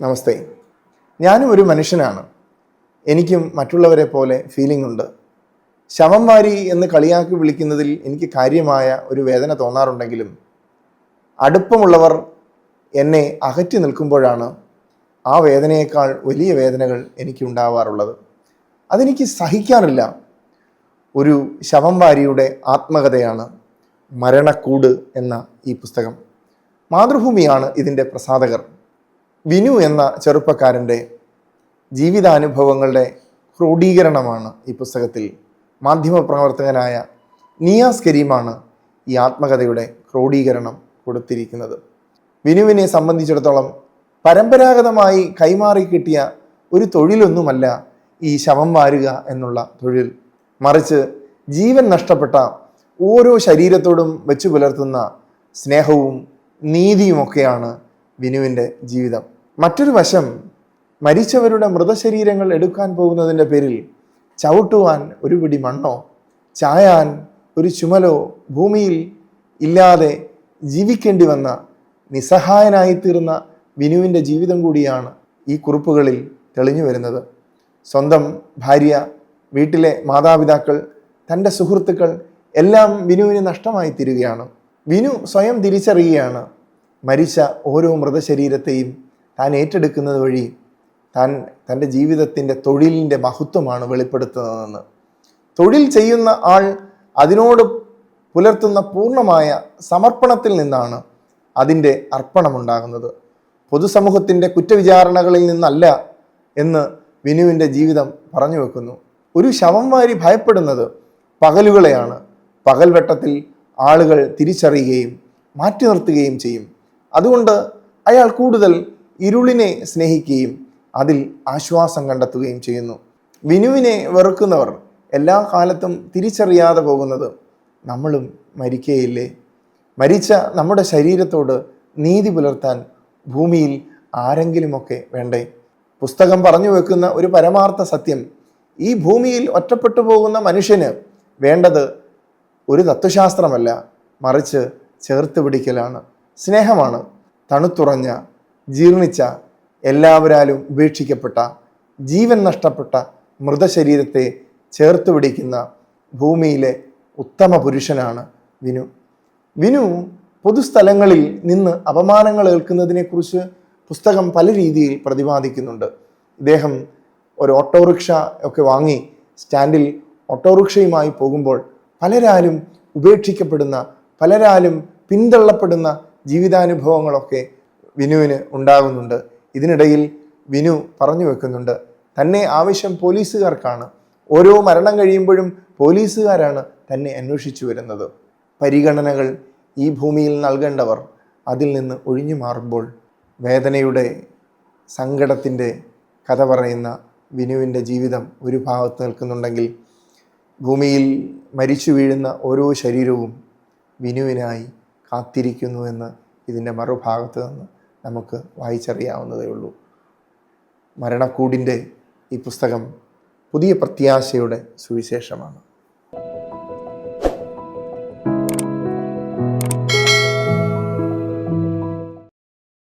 നമസ്തേ. ഞാനും ഒരു മനുഷ്യനാണ്. എനിക്കും മറ്റുള്ളവരെ പോലെ ഫീലിംഗ് ഉണ്ട്. ശവം വാരി എന്ന് കളിയാക്കി വിളിക്കുന്നതിൽ എനിക്ക് കാര്യമായ ഒരു വേദന തോന്നാറുണ്ടെങ്കിലും അടുപ്പമുള്ളവർ എന്നെ അകറ്റി നിൽക്കുമ്പോഴാണ് ആ വേദനയേക്കാൾ വലിയ വേദനകൾ എനിക്ക് ഉണ്ടാവാറുള്ളത് അതെനിക്ക് സഹിക്കാറില്ല. ഒരു ശവം വാരിയുടെ ആത്മകഥയാണ് മരണക്കൂട് എന്ന ഈ പുസ്തകം. മാതൃഭൂമിയാണ് ഇതിന്റെ പ്രസാധകർ. വിനു എന്ന ചെറുപ്പക്കാരന്റെ ജീവിതാനുഭവങ്ങളുടെ ക്രോഡീകരണമാണ് ഈ പുസ്തകത്തിൽ. മാധ്യമപ്രവർത്തകനായ നിയാസ് കരീമാണ് ഈ ആത്മകഥയുടെ ക്രോഡീകരണം കൊടുത്തിരിക്കുന്നത്. വിനുവിനെ സംബന്ധിച്ചിടത്തോളം പരമ്പരാഗതമായി കൈമാറി കിട്ടിയ ഒരു തൊഴിലൊന്നുമല്ല ഈ ശവം വാരുക എന്നുള്ള തൊഴിൽ. മറിച്ച് ജീവൻ നഷ്ടപ്പെട്ട ഓരോ ശരീരത്തോടും വെച്ചു പുലർത്തുന്ന സ്നേഹവും നീതിയുമൊക്കെയാണ് വിനുവിന്റെ ജീവിതം. മറ്റൊരു വശം മരിച്ചവരുടെ മൃതശരീരങ്ങൾ എടുക്കാൻ പോകുന്നതിന്റെ പേരിൽ ചവിട്ടുവാൻ ഒരു പിടി മണ്ണോ ചായാൻ ഒരു ചുമലോ ഭൂമിയിൽ ഇല്ലാതെ ജീവിക്കേണ്ടി വന്ന നിസ്സഹായനായിത്തീർന്ന വിനുവിന്റെ ജീവിതം കൂടിയാണ് ഈ കുറിപ്പുകളിൽ തെളിഞ്ഞു വരുന്നത്. സ്വന്തം ഭാര്യ വീട്ടിലെ മാതാപിതാക്കൾ തന്റെ സുഹൃത്തുക്കൾ എല്ലാം വിനുവിന് നഷ്ടമായി തീരുകയാണ്. വിനു സ്വയം തിരിച്ചറിയുകയാണ്. മരിച്ച ഓരോ മൃതശരീരത്തെയും താൻ ഏറ്റെടുക്കുന്നത് വഴി താൻ തന്റെ ജീവിതത്തിന്റെ തൊഴിലിന്റെ മഹത്വമാണ് വെളിപ്പെടുത്തുന്നതെന്ന്. തൊഴിൽ ചെയ്യുന്ന ആൾ അതിനോട് പുലർത്തുന്ന പൂർണമായ സമർപ്പണത്തിൽ നിന്നാണ് അതിന്റെ അർപ്പണമുണ്ടാകുന്നത്. പൊതുസമൂഹത്തിന്റെ കുറ്റവിചാരണകളിൽ നിന്നല്ല എന്ന് വിനുവിന്റെ ജീവിതം പറഞ്ഞു വെക്കുന്നു. ഒരു ശവം വാരി ഭയപ്പെടുന്നത് പകലുകളെയാണ്. പകൽവെട്ടത്തിൽ ആളുകൾ തിരിച്ചറിയുകയും മാറ്റി നിർത്തുകയും ചെയ്യും. അതുകൊണ്ട് അയാൾ കൂടുതൽ ഇരുളിനെ സ്നേഹിക്കുകയും അതിൽ ആശ്വാസം കണ്ടെത്തുകയും ചെയ്യുന്നു. വിനുവിനെ വെറുക്കുന്നവർ എല്ലാ കാലത്തും തിരിച്ചറിയാതെ പോകുന്നത് നമ്മളും മരിക്കുകയില്ലേ മരിച്ച നമ്മുടെ ശരീരത്തോട് നീതി പുലർത്താൻ ഭൂമിയിൽ ആരെങ്കിലുമൊക്കെ വേണ്ടേ? പുസ്തകം പറഞ്ഞു വെക്കുന്ന ഒരു പരമാർത്ഥ സത്യം ഈ ഭൂമിയിൽ ഒറ്റപ്പെട്ടു പോകുന്ന മനുഷ്യന് വേണ്ടത് ഒരു തത്വശാസ്ത്രമല്ല മറിച്ച് ചേർത്ത് പിടിക്കലാണ്. സ്നേഹമാണ് തണുത്തുറഞ്ഞ ജീർണിച്ച എല്ലാവരാലും ഉപേക്ഷിക്കപ്പെട്ട ജീവൻ നഷ്ടപ്പെട്ട മൃതശരീരത്തെ ചേർത്ത് പിടിക്കുന്ന ഭൂമിയിലെ ഉത്തമ പുരുഷനാണ് വിനു. വിനു പൊതുസ്ഥലങ്ങളിൽ നിന്ന് അപമാനങ്ങൾ ഏൽക്കുന്നതിനെക്കുറിച്ച് പുസ്തകം പല രീതിയിൽ പ്രതിപാദിക്കുന്നുണ്ട്. ഇദ്ദേഹം ഒരു ഓട്ടോറിക്ഷ ഒക്കെ വാങ്ങി സ്റ്റാൻഡിൽ ഓട്ടോറിക്ഷയുമായി പോകുമ്പോൾ പലരാലും ഉപേക്ഷിക്കപ്പെടുന്ന പലരാലും പിന്തള്ളപ്പെടുന്ന ജീവിതാനുഭവങ്ങളൊക്കെ വിനുവിന് ഉണ്ടാകുന്നുണ്ട്. ഇതിനിടയിൽ വിനു പറഞ്ഞു വെക്കുന്നുണ്ട് തന്നെ ആവശ്യം പോലീസുകാർക്കാണ്. ഓരോ മരണം കഴിയുമ്പോഴും പോലീസുകാരാണ് തന്നെ അന്വേഷിച്ചു വരുന്നത്. പരിഗണനകൾ ഈ ഭൂമിയിൽ നൽകേണ്ടവർ അതിൽ നിന്ന് ഒഴിഞ്ഞു മാറുമ്പോൾ വേദനയുടെ സങ്കടത്തിന്റെ കഥ പറയുന്ന വിനുവിന്റെ ജീവിതം ഒരു ഭാഗത്ത് നിൽക്കുന്നുണ്ടെങ്കിൽ ഭൂമിയിൽ മരിച്ചു വീഴുന്ന ഓരോ ശരീരവും വിനുവിനായി കാത്തിരിക്കുന്നുവെന്ന് ഇതിന്റെ മറുഭാഗത്ത് നിന്ന് നമുക്ക് വായിച്ചറിയാവുന്നതേ ഉള്ളൂ. മരണക്കൂടിന്റെ ഈ പുസ്തകം പുതിയ പ്രത്യാശയുടെ സുവിശേഷമാണ്.